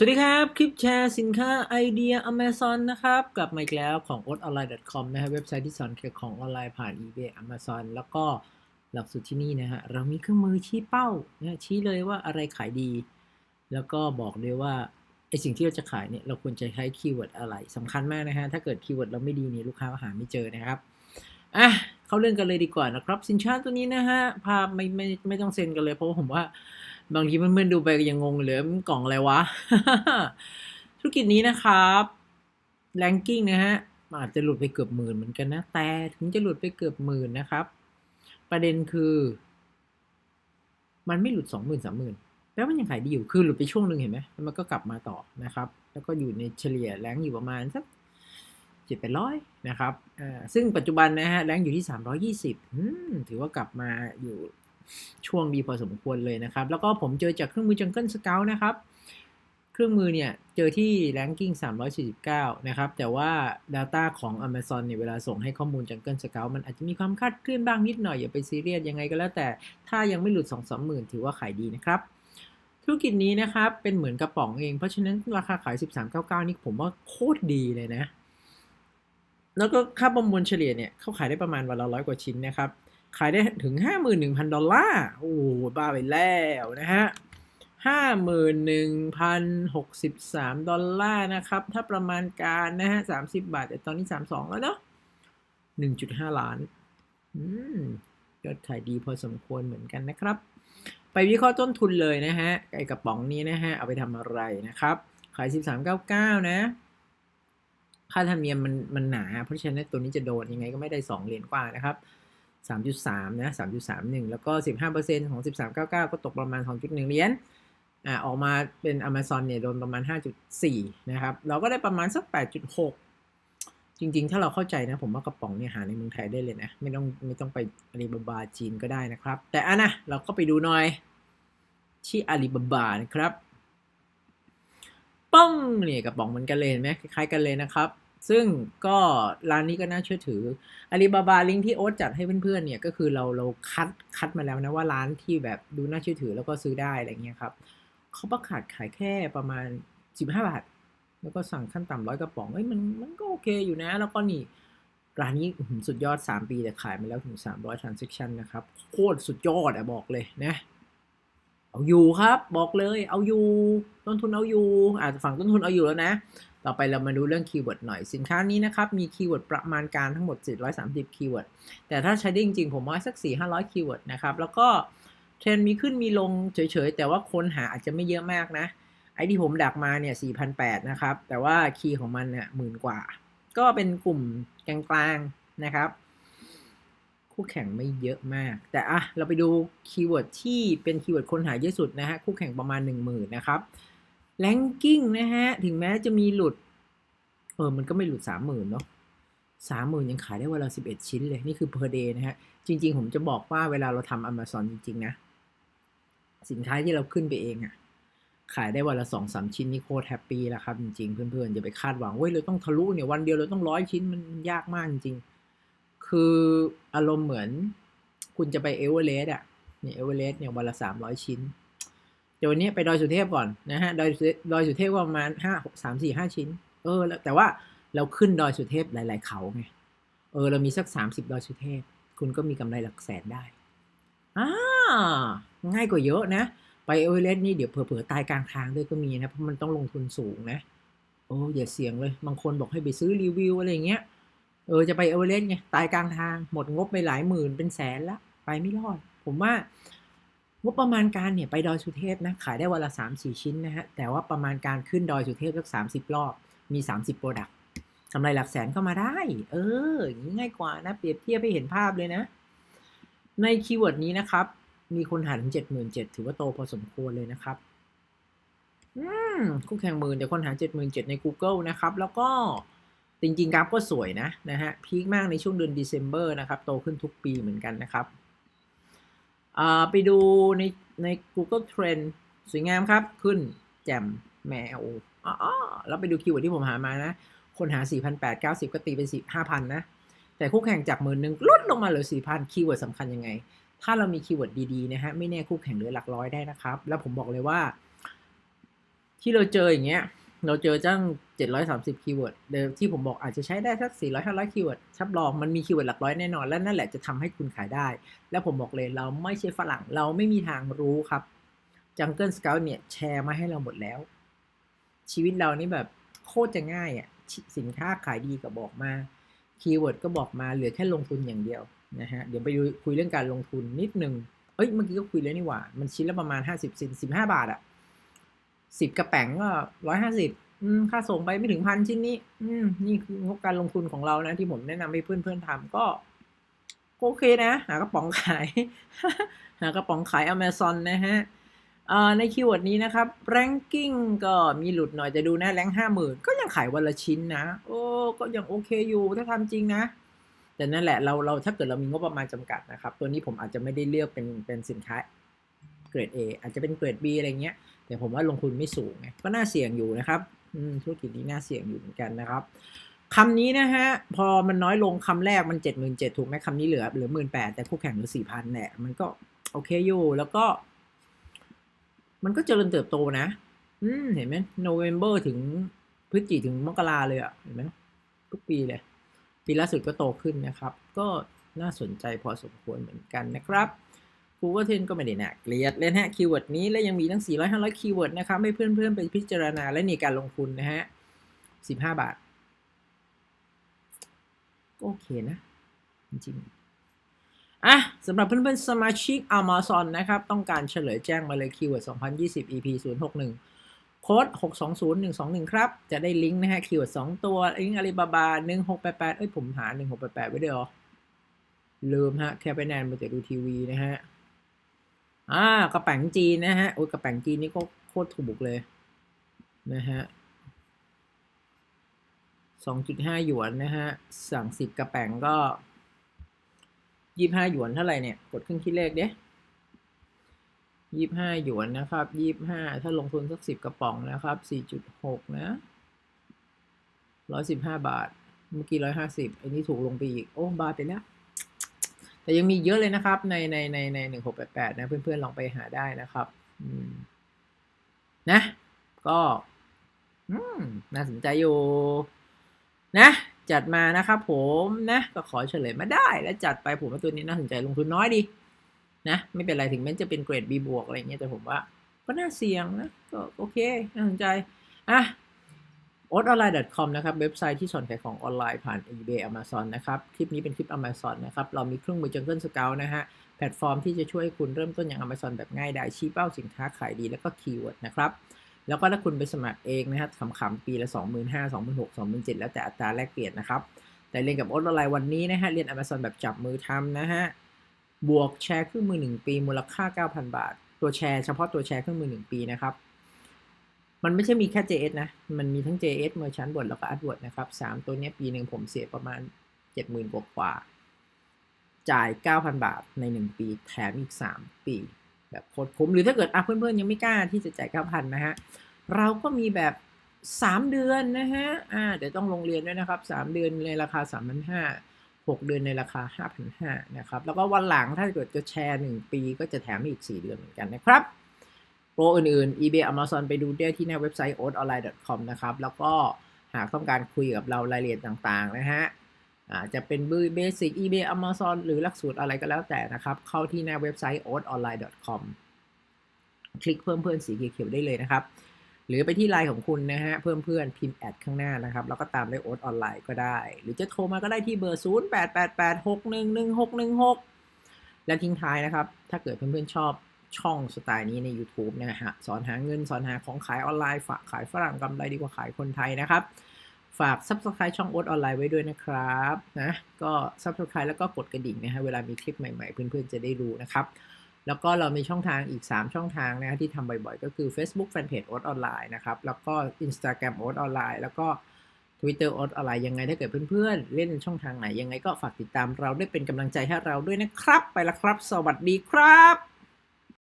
สวัสดีครับ คลิปแชร์สินค้าไอเดีย Amazon นะครับ กลับมาอีกแล้วของ o t o n l i n e c o m นะครับเว็บไซต์ที่สอนเกี่ยวของออนไลน์ผ่าน eBay Amazon แล้วก็หลักสูตรที่นี่นะฮะเรามีเครื่องมือชี้เป้านะชี้เลยว่าอะไรขายดี แล้วก็บอกเลยว่าไอสิ่งที่เราจะขายเนี่ยเราควรจะใช้คีย์เวิร์ดอะไรสำคัญมากนะฮะถ้าเกิดคีย์เวิร์ดเราไม่ดีเนี่ยลูกค้าหาไม่เจอนะครับอะเข้าเรื่องกันเลยดีกว่านะครับ สินค้าตัวนี้นะฮะภาพไม่ไม่ไม่ต้องเซ็นกันเลยเพราะผมว่า บางทีเพื่อนๆดูไปยังงงเลยมันกล่องอะไรวะ ธุรกิจนี้นะครับแรงกิ้งนะฮะอาจจะหลุดไปเกือบหมื่นเหมือนกันนะ แต่ถึงจะหลุดไปเกือบหมื่นนะครับ ประเด็นคือ มันไม่หลุดสองหมื่นสามหมื่นแปลว่ามันยังขายดีอยู่คือหลุดไปช่วงหนึ่งเห็นไหมแล้วมันก็กลับมาต่อนะครับ แล้วก็อยู่ในเฉลี่ยแรงอยู่ประมาณสักเจ็ดแปดร้อยนะครับอ่าซึ่งปัจจุบันนะฮะแรงอยู่ที่สามร้อยยี่สิบถือว่ากลับมาอยู่ ช่วงดีพอสมควรเลยนะครับ แล้วก็ผมเจอจากเครื่องมือ Jungle Scout นะครับ เครื่องมือเนี่ย เจอที่ ranking 349 นะครับ แต่ว่า Data ของ Amazon เนี่ยเวลาส่งให้ข้อมูล Jungle Scout มันอาจจะมีความคลาดเคลื่อนบ้างนิดหน่อย อย่าไปซีเรียสยังไงก็แล้วแต่ถ้ายังไม่หลุด 2 3หมื่นถือว่าขายดีนะครับธุรกิจนี้นะครับเป็นเหมือนกระป๋องเอง เพราะฉะนั้นราคาขาย 1399 นี่ผมว่าโคตรดีเลยนะ แล้วก็ค่าประมวลเฉลี่ยเนี่ยเขาขายได้ประมาณวันละร้อยกว่าชิ้นนะครับ ขายได้ถึง 51,000 ดอลลาร์ โอ้โหบ้าไปแล้วนะฮะ 51,063 ดอลลาร์นะครับ ถ้าประมาณการนะฮะ 30 บาท แต่ตอนนี้ 32 แล้วเนาะ 1.5 ล้าน อืมยอดขายดีพอสมควรเหมือนกันนะครับ ไปวิเคราะห์ต้นทุนเลยนะฮะ ไอกระป๋องนี้นะฮะ เอาไปทำอะไรนะครับ ขาย 13.99 นะ ค่าธรรมเนียมมันมันหนา เพราะฉะนั้นตัวนี้จะโดนยังไงก็ไม่ได้ 2 เหรียญกว่านะครับ 3.3 นะ 3.31 แล้วก็ 15%ของ 13.99 ก็ตกประมาณ 2.1 เหรียญอ่าออกมาเป็น Amazon เนี่ยโดนประมาณ 5.4 นะครับ เราก็ได้ประมาณสัก 8.6 จริงๆ ถ้าเราเข้าใจนะ ผมว่ากระป๋องเนี่ยหาในเมืองไทยได้เลยนะ ไม่ต้องไม่ต้องไปอาลีบาบาจีนก็ได้นะครับ แต่อะนะ เราก็ไปดูหน่อยที่อาลีบาบานะครับป้องเนี่ยกระป๋องเหมือนกันเลยเห็นไหมคล้ายๆกันเลยนะครับ ซึ่งก็ร้านนี้ก็น่าเชื่อถืออาลีบาบาลิงก์ที่โอ๊ตจัดให้เพื่อนๆเนี่ยก็คือเราเราคัดคัดมาแล้วนะว่าร้านที่แบบดูน่าเชื่อถือแล้วก็ซื้อได้อะไรเงี้ยครับเขาประกาศขายแค่ประมาณ 15 บาท แล้วก็สั่งขั้นต่ำร้อยกระป๋องเอ้ยมันมันก็โอเคอยู่นะ แล้วก็นี่ร้านนี้สุดยอด 3 ปีแต่ขายมาแล้วถึง 300 transaction นะครับ โคตรสุดยอดอะบอกเลยนะ เอาอยู่ครับ บอกเลย เอาอยู่ ต้นทุนเอาอยู่อาจจะฝั่งต้นทุนเอาอยู่แล้วนะ ต่อไปเรามาดูเรื่องคีย์เวิร์ดหน่อย สินค้านี้นะครับ มีคีย์เวิร์ดประมาณการทั้งหมด 730 คีย์เวิร์ด แต่ถ้าใช้ได้จริงๆ ผมว่าสัก 4-500 คีย์เวิร์ดนะครับ แล้วก็เทรนด์มีขึ้นมีลงเฉยๆ แต่ว่าคนหาอาจจะไม่เยอะมากนะ ไอ้ที่ผมดักมาเนี่ย 4,800 นะครับ แต่ว่าคีย์ของมันเนี่ยหมื่นกว่า ก็เป็นกลุ่มกลางๆ นะครับ คู่แข่งไม่เยอะมาก แต่อะเราไปดูคีย์เวิร์ดที่เป็นคีย์เวิร์ดคนหาเยอะสุดนะฮะ คู่แข่งประมาณ 10,000 นะครับ แ a งกิ้งนะฮะ ถึงแม้จะมีหลุด เออ มันก็ไม่หลุด30,000เนาะ30,000ยังขายได้วันละ11ชิ้นเลย นี่คือ per day นะฮะ จริง ๆ ผมจะบอกว่าเวลาเราทำ Amazon จริง ๆ นะ สินค้าที่เราขึ้นไปเองอะขายได้วันละสองสามชิ้นนี่โคตรแฮปปี้แล้วครับ จริง ๆ เพื่อนๆอย่าไปคาดหวังเว้ยเราต้องทะลุเนี่ยวันเดียวเราต้องร้อยชิ้นมันยากมากจริงๆคืออารมณ์เหมือน คุณจะไปเอเวอเรสต์อะเนี่ยเอเวอเรสต์เนี่ยวันละสามร้อยชิ้น เดี๋ยววันนี้ไปดอยสุเทพก่อนนะฮะดอยสุเทพดอยสุเทพประมาณห้าสามสี่ห้าชิ้น เออแล้วแต่ว่าเราขึ้นดอยสุเทพหลาย ๆ เขาไงเออ เรามีสักสามสิบดอยสุเทพ คุณก็มีกำไรหลักแสนได้อ่าง่ายกว่าเยอะนะ ไปเอเวอเรสต์นี่เดี๋ยวเผลอๆตายกลางทางด้วยก็มีนะ เพราะมันต้องลงทุนสูงนะโอ้อย่าเสี่ยงเลย บางคนบอกให้ไปซื้อรีวิวอะไรเงี้ยเออจะไปเอเวอเรสต์ไงตายกลางทางหมดงบไปหลายหมื่นเป็นแสนละไปไม่รอด ผมว่า งบประมาณการเนี่ยไปดอยสุเทพนะขายได้วันละสามสี่ชิ้นนะฮะแต่ว่าประมาณการขึ้นดอยสุเทพสักสามสิบรอบมีสามสิบโปรดักต์กำไรหลักแสนเข้ามาได้ เอออย่างนี้ง่ายกว่านะ เปรียบเทียบให้เห็นภาพเลยนะ ในคีย์เวิร์ดนี้นะครับ มีคนหาถึงเจ็ดหมื่นเจ็ดถือว่าโตพอสมควรเลยนะครับอืมคู่แข่งหมื่นแต่คนหาเจ็ดหมื่นเจ็ดใน Google นะครับ แล้วก็จริงๆกราฟก็สวยนะนะฮะพีคมากในช่วงเดือน December นะครับ โตขึ้นทุกปีเหมือนกันนะครับ ไปดูในใน Google Trend สวยงามครับ ขึ้นแจ่มแมวอ๋อแล้วไปดูคีย์เวิร์ดที่ผมหามานะ คนหา 4,890 ก็ตีเป็น5,000 นะ แต่คู่แข่งจากหมื่นหนึ่งลดลงมาเหลือ 4,000 คีย์เวิร์ดสำคัญยังไง ถ้าเรามีคีย์เวิร์ดดีๆ นะฮะ ไม่แน่คู่แข่งเหลือหลักร้อยได้นะครับ แล้วผมบอกเลยว่า ที่เราเจออย่างเงี้ย เราเจอจ้าง730คีย์เวิร์ดเดิมที่ผมบอกอาจจะใช้ได้สัก 400 500คีย์เวิร์ดชับรองมันมีคีย์เวิร์ดหลักร้อยแน่นอน และนั่นแหละจะทำให้คุณขายได้ แล้วผมบอกเลยเราไม่ใช่ฝรั่ง เราไม่มีทางรู้ครับ Jungle Scout เนี่ยแชร์มาให้เราหมดแล้ว ชีวิตเรานี่แบบโคตรจะง่ายอะสินค้าขายดีก็บอกมาคีย์เวิร์ดก็บอกมาเหลือแค่ลงทุนอย่างเดียวนะฮะเดี๋ยวไปคุยเรื่องการลงทุนนิดนึงเอ้ยเมื่อกี้ก็คุยแล้วนี่หว่า มันชิ้นละประมาณ 50ซิน15 บาทอะ สิบกระแป๋งก็ร้อยห้าสิบค่าส่งไปไม่ถึงพันชิ้นนี้ อืม นี่คืองบการลงทุนของเรานะ ที่ผมแนะนำให้เพื่อนๆทำก็ก็โอเคนะ หากระป๋องขาย หากระป๋องขาย Amazon นะฮะในคีย์เวิร์ดนี้นะครับ ranking ก็มีหลุดหน่อยจะดูนะแรงห้าหมื่นก็ยังขายวันละชิ้นนะ โอ้ก็ยังโอเคอยู่ถ้าทำจริงนะ แต่นั่นแหละเราเราถ้าเกิดเรามีงบประมาณจำกัดนะครับ ตัวนี้ผมอาจจะไม่ได้เลือกเป็นเป็นสินค้าเกรด A อาจจะเป็นเกรด B อะไรเงี้ย แต่ผมว่าลงทุนไม่สูงไงก็น่าเสี่ยงอยู่นะครับธุรกิจนี้น่าเสี่ยงอยู่เหมือนกันนะครับคำนี้นะฮะพอมันน้อยลงคำแรกมันเจ็ดหมื่นเจ็ดถูกไหมคำนี้เหลือเหลือหมื่นแปดแต่คู่แข่งเหลือสี่พันแหละมันก็โอเคอยู่แล้วก็ มันก็เจริญเติบโตนะ อืมเห็นไหมโนเวม ber ถึงพฤศจิถึงมกราเลยอะ่ะเห็นไหมทุกปีเลย ปีล่าสุดก็โตขึ้นนะครับ ก็น่าสนใจพอสมควรเหมือนกันนะครับ Google Trend ก็ไม่ได้น่าเกลียดเลยนะฮะคีย์เวิร์ดนี้และยังมีทั้ง 400 500 คีย์เวิร์ดนะครับให้เพื่อนๆ ไปพิจารณาและนี่การลงทุนนะฮะ 15 บาท ก็โอเคนะ จริงๆ อะสำหรับเพื่อนๆ สมาชิก Amazon นะครับ ต้องการเฉลยแจ้งมาเลยคีย์เวิร์ด2020 EP 061 โค้ด 620121 ครับ จะได้ลิงก์นะฮะคีย์เวิร์ด2ตัว ลิงก์อาลีบาบา 1688 เอ้ยผมหา 1688 ไว้เดี๋ยวลืมฮะแค่ไปแนนมาจากดูทีวีนะฮะ อ่ากระแป๋งจีนนะฮะโอ้ยกระแป๋งจีนนี่ก็โคตรถูกเลยนะฮะสองจุดห้าหยวนนะฮะสั่งสิบกระแป๋งก็ยี่ห้าหยวนเท่าไหร่เนี่ย กดเครื่องคิดเลขเด้ยี่ห้าหยวนนะครับยี่ห้าถ้าลงทุนสักสิบกระป๋องนะครับสี่จุดหกนะร้อยสิบห้าบาท เมื่อกี้ร้อยห้าสิบอันนี้ถูกลงไปอีก โอ้ บาทไปแล้ว แต่ยังมีเยอะเลยนะครับในในในในหนึ่งหกแปดแปดนะเพื่อนๆลองไปหาได้นะครับนะ ก็น่าสนใจอยู่นะจัดมานะครับผมนะก็ขอเฉลยมาได้แล้วจัดไปผมว่าตัวนี้น่าสนใจลงทุนน้อยดีนะไม่เป็นไรถึงแม้จะเป็นเกรด B บวกอะไรเงี้ยแต่ผมว่า ก็น่าเสี่ยงนะก็โอเคน่าสนใจอะ o t o n l i n e c o m นะครับเว็บไซต์ที่สอนขายของออนไลน์ผ่าน eBay Amazon นะครับคลิปนี้เป็นคลิป Amazon นะครับเรามีเครื่องมือ Jungle Scout นะฮะแพลตฟอร์มที่จะช่วยคุณเริ่มต้นอย่าง Amazon แบบง่ายดายชี้เป้าสินค้าขายดีแล้วก็คีย์เวิร์ดนะครับแล้วก็ถ้าคุณไปสมัครเองนะฮะขำๆปีละ 25,000 26,000 27,000 แล้วแต่อัตราแลกเปลี่ยนนะครับ แต่เรียนกับโอ๊ตออนไลน์วันนี้นะฮะเรียน Amazon แบบจับมือทำนะฮะบวกแชร์เครื่องมือ 1 ปีมูลค่า 9,000 บาท ตัวแชร์เฉพาะตัวแชร์เครื่องมือ 1 ปีนะครับ มันไม่ใช่มีแค่ JS นะ มันมีทั้ง JS Merchant Word แล้วก็ AdWord นะครับสามตัวนี้ปีหนึ่งผมเสียประมาณ 70,000กว่ากว่า จ่าย 9,000 บาทใน 1 ปี แถมอีก 3 ปี แบบโคตรคุ้ม หรือถ้าเกิดอะเพื่อนๆ ยังไม่กล้าที่จะจ่าย 9,000 นะฮะ เราก็มีแบบ 3 เดือนนะฮะ อ่า เดี๋ยวต้องลงเรียนด้วยนะครับ 3 เดือนในราคา 3,500 6 เดือนในราคา 5,500 นะครับ แล้วก็วันหลังถ้าเกิดจะแชร์ 1 ปีก็จะแถมอีก 4 เดือนเหมือนกันนะครับ โปรอื่นๆ eBay Amazon ไปดูได้ที่หน้าเว็บไซต์ oatonline.com นะครับ แล้วก็หากต้องการคุยกับเรารายละเอียดต่างๆ นะฮะอาจจะเป็นเบสิก eBay Amazon หรือหลักสูตรอะไรก็แล้วแต่นะครับ เข้าที่หน้าเว็บไซต์ oatonline.com คลิกเพิ่มเพื่อนสีเขียวๆได้เลยนะครับ หรือไปที่ไลน์ของคุณนะฮะ เพิ่มเพื่อนพิมพ์แอดข้างหน้านะครับ แล้วก็ตามด้วยโอ๊ตออนไลน์ก็ได้ หรือจะโทรมาก็ได้ที่เบอร์ 0888611616 และทิ้งท้ายนะครับ ถ้าเกิดเพื่อนๆชอบ ช่องสไตล์นี้ใน YouTube นะฮะสอนหาเงินสอนหาของขายออนไลน์ฝากขายฝรั่งกำไรดีกว่าขายคนไทยนะครับ ฝาก Subscribe ช่องโอ๊ตออนไลน์ไว้ด้วยนะครับนะก็ Subscribe แล้วก็กดกระดิ่งนะฮะเวลามีคลิปใหม่ๆ เพื่อนๆจะได้รู้นะครับ แล้วก็เรามีช่องทางอีก 3 ช่องทางนะฮะที่ทำบ่อยๆ ก็คือ Facebook Fanpage โอ๊ตออนไลน์นะครับแล้วก็ Instagram โอ๊ตออนไลน์แล้วก็ Twitter โอ๊ตออนไลน์ยังไงถ้าเกิดเพื่อนๆ เล่นช่องทางไหนยังไงก็ฝากติดตามเราด้วยเป็นกำลังใจให้เราด้วยนะครับ ไปละครับ สวัสดีครับ